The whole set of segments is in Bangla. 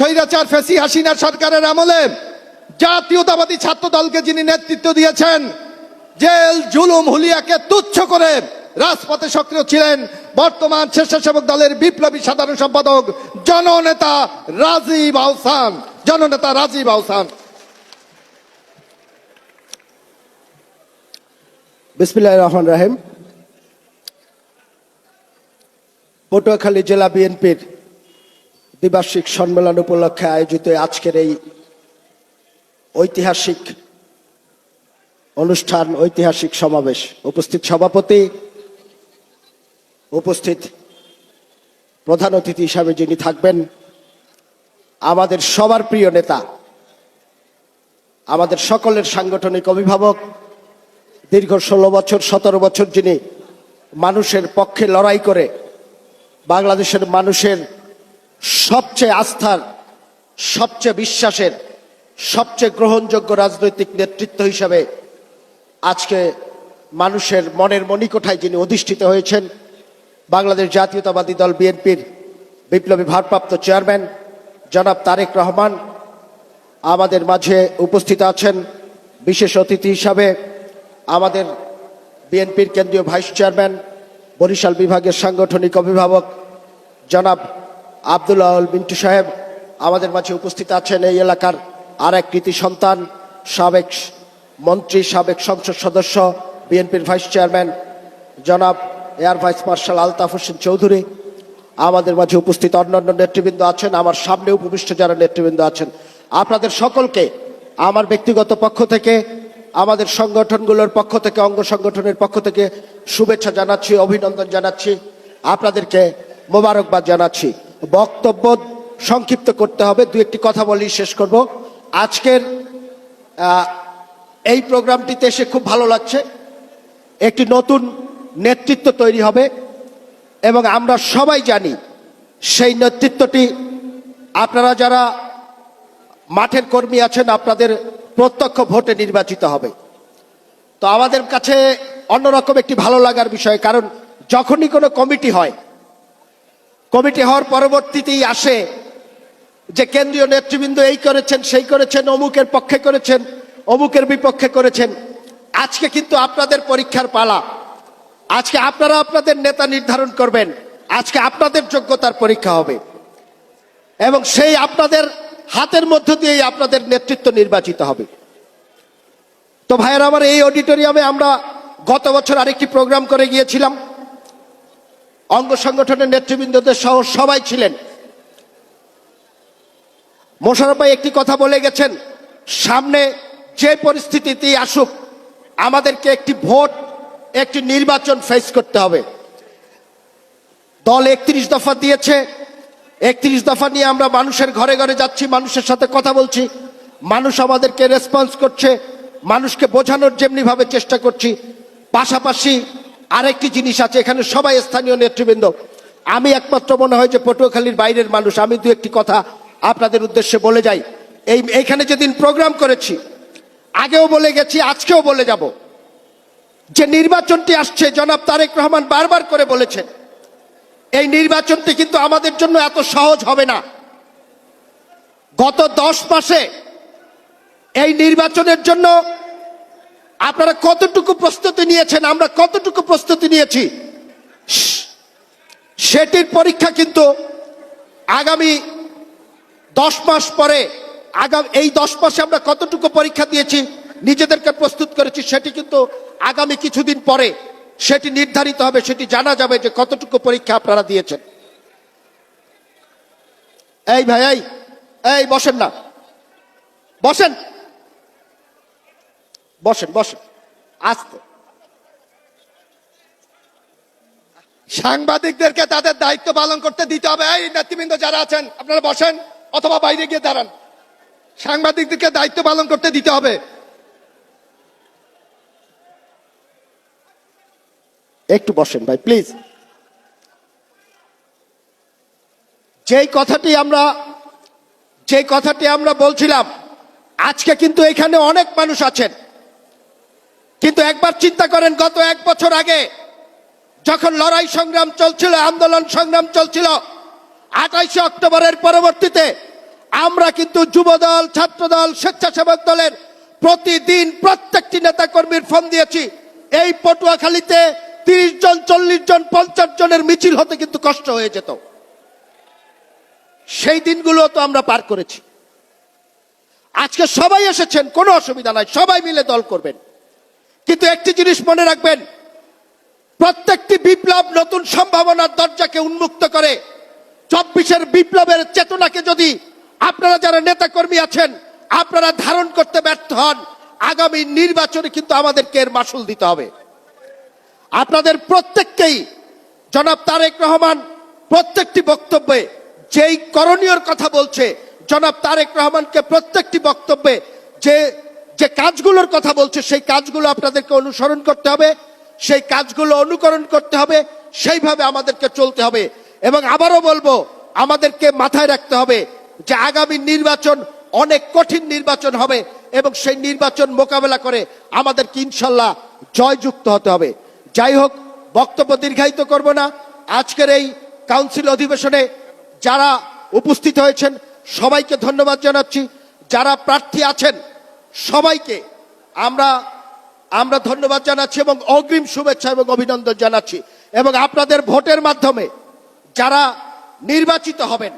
স্বৈরাচার ফেসি হাসিনা সরকারের আমলে জাতীয়তাবাদী ছাত্র দলকে যিনি নেতৃত্ব দিয়েছেন, জেল, জুলুম, হুলিয়াকে তুচ্ছ করে রাজপথে সক্রিয় ছিলেন বর্তমান স্বেচ্ছাসেবক দলের বিপ্লবী সাধারণ সম্পাদক জননেতা রাজীব আহসান। জননেতা রাজীব আহসান। বিসমিল্লাহ রহমান রাহিম। পটুয়াখালী জেলা বিএনপির দ্বিবার্ষিক সম্মেলন উপলক্ষে আয়োজিত আজকের এই ঐতিহাসিক অনুষ্ঠান, ঐতিহাসিক সমাবেশ। উপস্থিত সভাপতি, উপস্থিত প্রধান অতিথি হিসাবে যিনি থাকবেন, আমাদের সবার প্রিয় নেতা, আমাদের সকলের সাংগঠনিক অভিভাবক, দীর্ঘ ষোলো বছর, সতেরো বছর যিনি মানুষের পক্ষে লড়াই করে, বাংলাদেশের মানুষের সবচেয়ে আস্থার, সবচেয়ে বিশ্বাসের, সবচেয়ে গ্রহণযোগ্য রাজনৈতিক নেতৃত্ব হিসাবে আজকে মানুষের মনের মণিকোঠায় যিনি অধিষ্ঠিত হয়েছেন, বাংলাদেশ জাতীয়তাবাদী দল বিএনপির বিপ্লবী ভারপ্রাপ্ত চেয়ারম্যান জনাব তারেক রহমান আমাদের মাঝে উপস্থিত আছেন। বিশেষ অতিথি হিসাবে আমাদের বিএনপির কেন্দ্রীয় ভাইস চেয়ারম্যান, বরিশাল বিভাগের সাংগঠনিক অভিভাবক জনাব আবদুল্লাহ মিন্টু সাহেব আমাদের মাঝে উপস্থিত আছেন এই এলাকার আর এক কৃতি সন্তান, সাবেক মন্ত্রী, সাবেক সংসদ সদস্য, বিএনপির ভাইস চেয়ারম্যান, জনাব air vice marshal Altaf Hossain Chowdhury. আমাদের মাঝে উপস্থিত অন্যান্য নেতৃবৃন্দ আছেন, আমার সামনে উপবিষ্ট যারা নেতৃবৃন্দ আছেন। আপনাদের সকলকে আমার ব্যক্তিগত পক্ষ থেকে, আমাদের সংগঠনগুলোর পক্ষ থেকে, অঙ্গ সংগঠনের পক্ষ থেকে শুভেচ্ছা জানাচ্ছি, অভিনন্দন জানাচ্ছি। আপনাদেরকে মোবারকবাদ জানাচ্ছি। বক্তব্য সংক্ষিপ্ত করতে হবে। দু একটি কথা বলি শেষ করব। আজকের এই প্রোগ্রামটিতে এসে খুব ভালো লাগছে। একটি নতুন নেতৃত্ব তৈরি হবে এবং আমরা সবাই জানি সেই নেতৃত্বটি আপনারা যারা মাঠের কর্মী আছেন আপনাদের প্রত্যক্ষ ভোটে নির্বাচিত হবে। তো আমাদের কাছে অন্যরকম একটি ভালো লাগার বিষয়, কারণ যখনই কোনো কমিটি হয় কমিটি হওয়ার পরবর্তীতেই আসে যে কেন্দ্রীয় নেতৃবৃন্দ এই করেছেন, সেই করেছেন, অমুকের পক্ষে করেছেন, অমুকের বিপক্ষে করেছেন। আজকে কিন্তু আপনাদের পরীক্ষার পালা। আজকে আপনারা আপনাদের নেতা নির্ধারণ করবেন। আজকে আপনাদের যোগ্যতার পরীক্ষা হবে। এবং সেই আপনাদের হাতের মধ্য দিয়েই আপনাদের নেতৃত্ব নির্বাচিত হবে। তো ভাইয়ের, আমার এই অডিটোরিয়ামে আমরা গত বছর আরেকটি প্রোগ্রাম করে গিয়েছিলাম। অঙ্গ সংগঠনের নেতৃবৃন্দদের সহ সবাই ছিলেন। মোশারফ ভাই একটি কথা বলে গেছেন, সামনে যে পরিস্থিতিতেই আসুক, আমাদেরকে একটি ভোট, একটি নির্বাচন ফেস করতে হবে। দল একত্রিশ দফা দিয়েছে, একত্রিশ দফা নিয়ে আমরা মানুষের ঘরে ঘরে যাচ্ছি, মানুষের সাথে কথা বলছি, মানুষ আমাদেরকে রেসপন্স করছে, মানুষকে বোঝানোর যেমনি ভাবে চেষ্টা করছি, পাশাপাশি আরেকটি জিনিস আছে, এখানে সবাই স্থানীয় নেতৃবৃন্দ। আমি একমাত্র মনে হয় যে পটুয়াখালীর বাইরের মানুষ, আমি দু একটি কথা আপনাদের উদ্দেশ্যে বলে যাই। এই এইখানে যেদিন প্রোগ্রাম করেছি, আগেও বলে গেছি, আজকেও বলে যাব। যে নির্বাচনটি আসছে, জনাব তারেক রহমান বারবার করে বলেছেন, এই নির্বাচনটি কিন্তু আমাদের জন্য এত সহজ হবে না। গত দশ মাসে এই নির্বাচনের জন্য আপনারা কতটুকু প্রস্তুতি নিয়েছেন? আমরা কতটুকু প্রস্তুতি নিয়েছি? সেটির পরীক্ষা কিন্তু আগামী দশ মাস পরে, আগাম, এই দশ মাসে আমরা কতটুকু পরীক্ষা দিয়েছি, নিজেদেরকে প্রস্তুত করেছি, সেটি কিন্তু আগামী কিছুদিন পরে, সেটি নির্ধারিত হবে, সেটি জানা যাবে যে কতটুকু পরীক্ষা আপনারা দিয়েছেন। এই ভাই এই, বসেন না। বসেন। বসেন বসেন। আস্তে। সাংবাদিকদেরকে তাদের দায়িত্ব পালন করতে দিতে হবে। এই নেতৃবৃন্দ যারা আছেন, আপনারা বসেন অথবা বাইরে গিয়ে দাঁড়ান। সাংবাদিকদেরকে দায়িত্ব পালন করতে দিতে হবে। একটু বসেন ভাই প্লিজ যেই কথাটি আমরা যে কথাটি আমরা বলছিলাম, আজকে কিন্তু এখানে অনেক মানুষ আছেন। কিন্তু একবার চিন্তা করেন, গত এক বছর আগে যখন লড়াই সংগ্রাম চলছিল, আন্দোলন সংগ্রাম চলছিল, আঠাইশে অক্টোবরের পরবর্তীতে আমরা কিন্তু যুবদল, ছাত্রদল, স্বেচ্ছাসেবক দলের প্রতিদিন প্রত্যেকটি নেতা কর্মীর ফোন দিয়েছি। এই পটুয়াখালীতে তিরিশ জন, চল্লিশ জন, পঞ্চাশ জনের মিছিল হতে কিন্তু কষ্ট হয়ে যেত। সেই দিনগুলো তো আমরা পার করেছি। আজকে সবাই এসেছেন, কোনো অসুবিধা নাই, সবাই মিলে দল করবেন। কিন্তু একটি জিনিস মনে রাখবেন, প্রত্যেকটি বিপ্লব নতুন সম্ভাবনার দরজাকে উন্মুক্ত করে। চব্বিশের বিপ্লবের চেতনাকে যদি আপনারা যারা নেতাকর্মী আছেন, আপনারা ধারণ করতে ব্যর্থ হন, আগামী নির্বাচনে কিন্তু আমাদেরকে এর মাসুল দিতে হবে। আপনাদের প্রত্যেককেই, জনাব তারেক রহমান, প্রত্যেকটি বক্তব্যে যেই করণীয়র কথা বলছে, জনাব তারেক রহমানকে প্রত্যেকটি বক্তব্যে যে যে কাজগুলোর কথা বলছে, সেই কাজগুলো আপনাদেরকে অনুসরণ করতে হবে, সেই কাজগুলো অনুকরণ করতে হবে, সেইভাবে আমাদেরকে চলতে হবে। এবং আবারও বলব, আমাদেরকে মাথায় রাখতে হবে যে আগামী নির্বাচন অনেক কঠিন নির্বাচন হবে এবং সেই নির্বাচন মোকাবেলা করে আমাদেরকে ইনশাল্লাহ জয়যুক্ত হতে হবে। যাই হোক, বক্তব্য দীর্ঘায়িত করব না। আজকের এই কাউন্সিল অধিবেশনে যারা উপস্থিত হয়েছেন, সবাইকে ধন্যবাদ জানাচ্ছি। যারা প্রার্থী আছেন সবাইকে আমরা আমরা ধন্যবাদ জানাচ্ছি এবং অগ্রিম শুভেচ্ছা এবং অভিনন্দন জানাচ্ছি। এবং আপনাদের ভোটের মাধ্যমে যারা নির্বাচিত হবেন,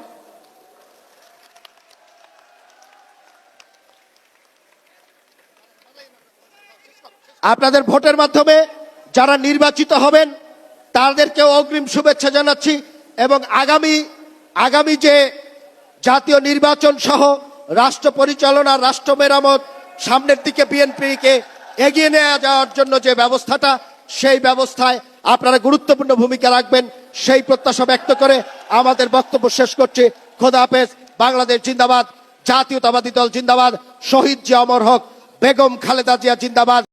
আপনাদের ভোটের মাধ্যমে যারা নির্বাচিত হবেন, তাদেরকেও অগ্রিম শুভেচ্ছা জানাচ্ছি এবং আগামী আগামী যে জাতীয় নির্বাচন সহ রাষ্ট্র পরিচালনা, রাষ্ট্র মেরামত সামনের দিকে বিএনপিকে এগিয়ে নিয়ে যাওয়ার জন্য যে ব্যবস্থাটা, সেই ব্যবস্থায় আপনারা গুরুত্বপূর্ণ ভূমিকা রাখবেন। সেই প্রত্যাশা ব্যক্ত করে আমাদের বক্তব্য শেষ করছি। খোদা বাংলাদেশ জিন্দাবাদ, জাতীয়তাবাদী দল জিন্দাবাদ, শহীদ জিয়া অমর হক, বেগম খালেদা জিয়া জিন্দাবাদ।